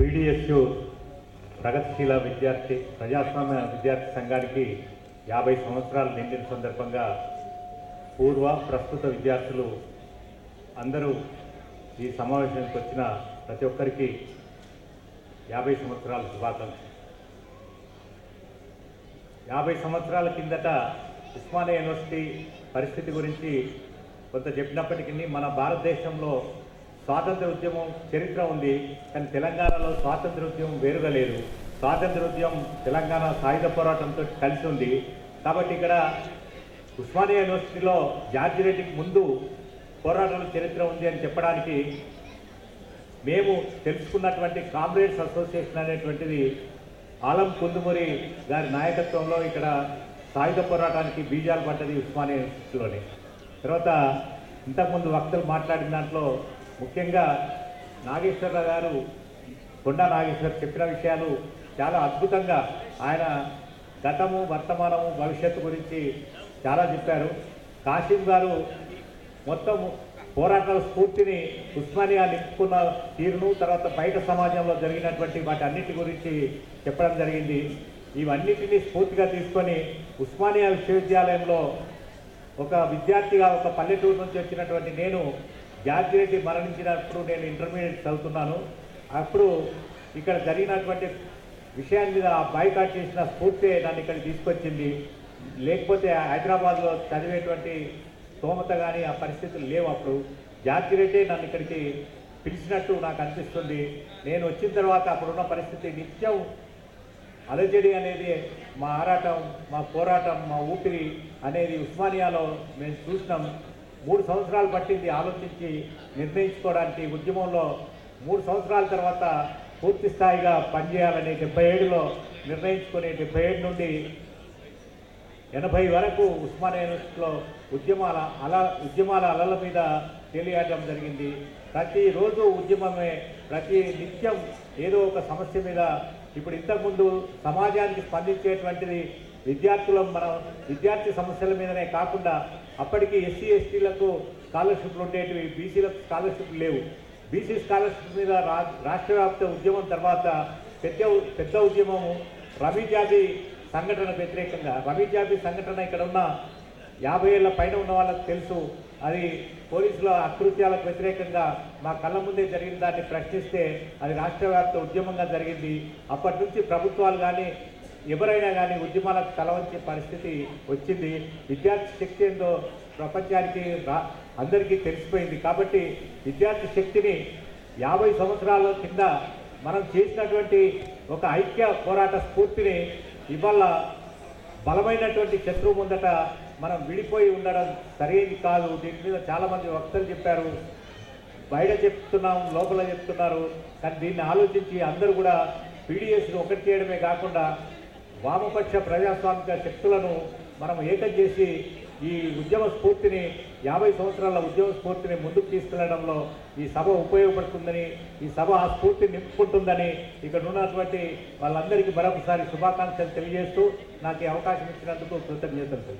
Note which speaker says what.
Speaker 1: PDSU ప్రగతిశీల విద్యార్థి ప్రజాస్వామ్య విద్యార్థి సంఘానికి యాభై సంవత్సరాలు నిండిన సందర్భంగా పూర్వ ప్రస్తుత విద్యార్థులు అందరూ ఈ సమావేశానికి వచ్చిన ప్రతి ఒక్కరికి యాభై సంవత్సరాల శుభాకాంక్షలు. యాభై సంవత్సరాల కిందట ఉస్మానియా యూనివర్సిటీ పరిస్థితి గురించి కొంత చెప్పినప్పటికీ మన భారతదేశంలో స్వాతంత్ర ఉద్యమం చరిత్ర ఉంది కానీ తెలంగాణలో స్వాతంత్ర ఉద్యమం వేరుగా లేదు. స్వాతంత్ర ఉద్యమం తెలంగాణ సాయుధ పోరాటంతో కలిసి ఉంది. కాబట్టి ఇక్కడ ఉస్మానియా యూనివర్సిటీలో జార్జి రెడ్డికి ముందు పోరాటాల చరిత్ర ఉంది అని చెప్పడానికి మేము తెలుసుకున్నటువంటి కామ్రేడ్స్ అసోసియేషన్ అనేటువంటిది ఆలం కుందుమూరి గారి నాయకత్వంలో ఇక్కడ సాయుధ పోరాటానికి బీజాలు పడ్డది ఉస్మానియా యూనివర్సిటీలోనే. తర్వాత ఇంతకుముందు వక్తలు మాట్లాడిన దాంట్లో ముఖ్యంగా నాగేశ్వరరావు గారు కొండా నాగేశ్వర్ చెప్పిన విషయాలు చాలా అద్భుతంగా ఆయన గతము వర్తమానము భవిష్యత్తు గురించి చాలా చెప్పారు. కాశీం గారు మొత్తం పోరాటాల స్ఫూర్తిని ఉస్మానియా నింపుకున్న తీరును తర్వాత బయట సమాజంలో జరిగినటువంటి వాటి అన్నిటి గురించి చెప్పడం జరిగింది. ఇవన్నిటిని స్ఫూర్తిగా తీసుకొని ఉస్మానియా విశ్వవిద్యాలయంలో ఒక విద్యార్థిగా ఒక పల్లెటూరు నుంచి వచ్చినటువంటి నేను జార్జి రెడ్డి మరణించినప్పుడు నేను ఇంటర్మీడియట్ చదువుతున్నాను. అప్పుడు ఇక్కడ జరిగినటువంటి విషయాన్ని మీద బాయ్కాట్ చేసిన స్ఫూర్తి నన్ను ఇక్కడ తీసుకొచ్చింది. లేకపోతే హైదరాబాద్లో చదివేటువంటి స్తోమత కానీ ఆ పరిస్థితులు లేవు అప్పుడు. జార్జి రెడ్డి నన్ను ఇక్కడికి పిలిచినట్టు నాకు అనిపిస్తుంది. నేను వచ్చిన తర్వాత అప్పుడున్న పరిస్థితి నిత్యం అలజడి అనేది మా ఆరాటం మా పోరాటం మా ఊపిరి అనేది ఉస్మానియాలో మేము చూసినాం. మూడు సంవత్సరాలు పట్టింది ఆలోచించి నిర్ణయించుకోవడానికి. ఉద్యమంలో మూడు సంవత్సరాల తర్వాత పూర్తి స్థాయిగా పనిచేయాలని డెబ్బై ఏడులో నిర్ణయించుకుని డెబ్బై ఏడు నుండి ఎనభై వరకు ఉస్మానియా యూనివర్సిటీలో ఉద్యమాల అల ఉద్యమాల అలల మీద తెలియడం జరిగింది. ప్రతిరోజు ఉద్యమమే ప్రతి నిత్యం ఏదో ఒక సమస్య మీద ఇప్పుడు ఇంతకుముందు సమాజానికి స్పందించేటువంటిది విద్యార్థుల మనం విద్యార్థి సమస్యల మీదనే కాకుండా అప్పటికి ఎస్సీ ఎస్టీలకు స్కాలర్షిప్లు ఉండేటివి బీసీలకు స్కాలర్షిప్లు లేవు. బీసీ స్కాలర్షిప్ మీద రా రాష్ట్ర వ్యాప్త ఉద్యమం తర్వాత పెద్ద పెద్ద ఉద్యమము రవి జాతి సంఘటన వ్యతిరేకంగా రవి జాతి సంఘటన ఇక్కడ ఉన్న యాభై ఏళ్ళ పైన ఉన్న వాళ్ళకి తెలుసు. అది పోలీసుల అకృత్యాలకు వ్యతిరేకంగా మా కళ్ళ ముందే జరిగిన దాన్ని ప్రశ్నిస్తే అది రాష్ట్ర వ్యాప్త ఉద్యమంగా జరిగింది. అప్పటి నుంచి ప్రభుత్వాలు కానీ ఎవరైనా కానీ ఉద్యమాలకు తలవంచే పరిస్థితి వచ్చింది. విద్యార్థి శక్తి ఏందో ప్రపంచానికి రా- అందరికీ తెలిసిపోయింది. కాబట్టి విద్యార్థి శక్తిని యాభై సంవత్సరాల కింద మనం చేసినటువంటి ఒక ఐక్య పోరాట స్ఫూర్తిని ఇవాళ బలమైనటువంటి శత్రువు ముందట మనం విడిపోయి ఉండడం సరైనది కాదు. దీని మీద చాలామంది వక్తలు చెప్పారు. బయట చెప్తున్నాం లోపల చెప్తున్నారు. కానీ దీన్ని ఆలోచించి అందరూ కూడా పీడిఎస్ని ఒకటి చేయడమే కాకుండా వామపక్ష ప్రజాస్వామిక శక్తులను మనం ఏకం చేసి ఈ ఉద్యమ స్ఫూర్తిని యాభై సంవత్సరాల ఉద్యమ స్ఫూర్తిని ముందుకు తీసుకెళ్ళడంలో ఈ సభ ఉపయోగపడుతుందని ఈ సభ ఆ స్ఫూర్తిని నింపుకుంటుందని ఇక్కడ ఉన్నటువంటి వాళ్ళందరికీ మరొకసారి శుభాకాంక్షలు తెలియజేస్తూ నాకు ఈ అవకాశం ఇచ్చినందుకు కృతజ్ఞతలు.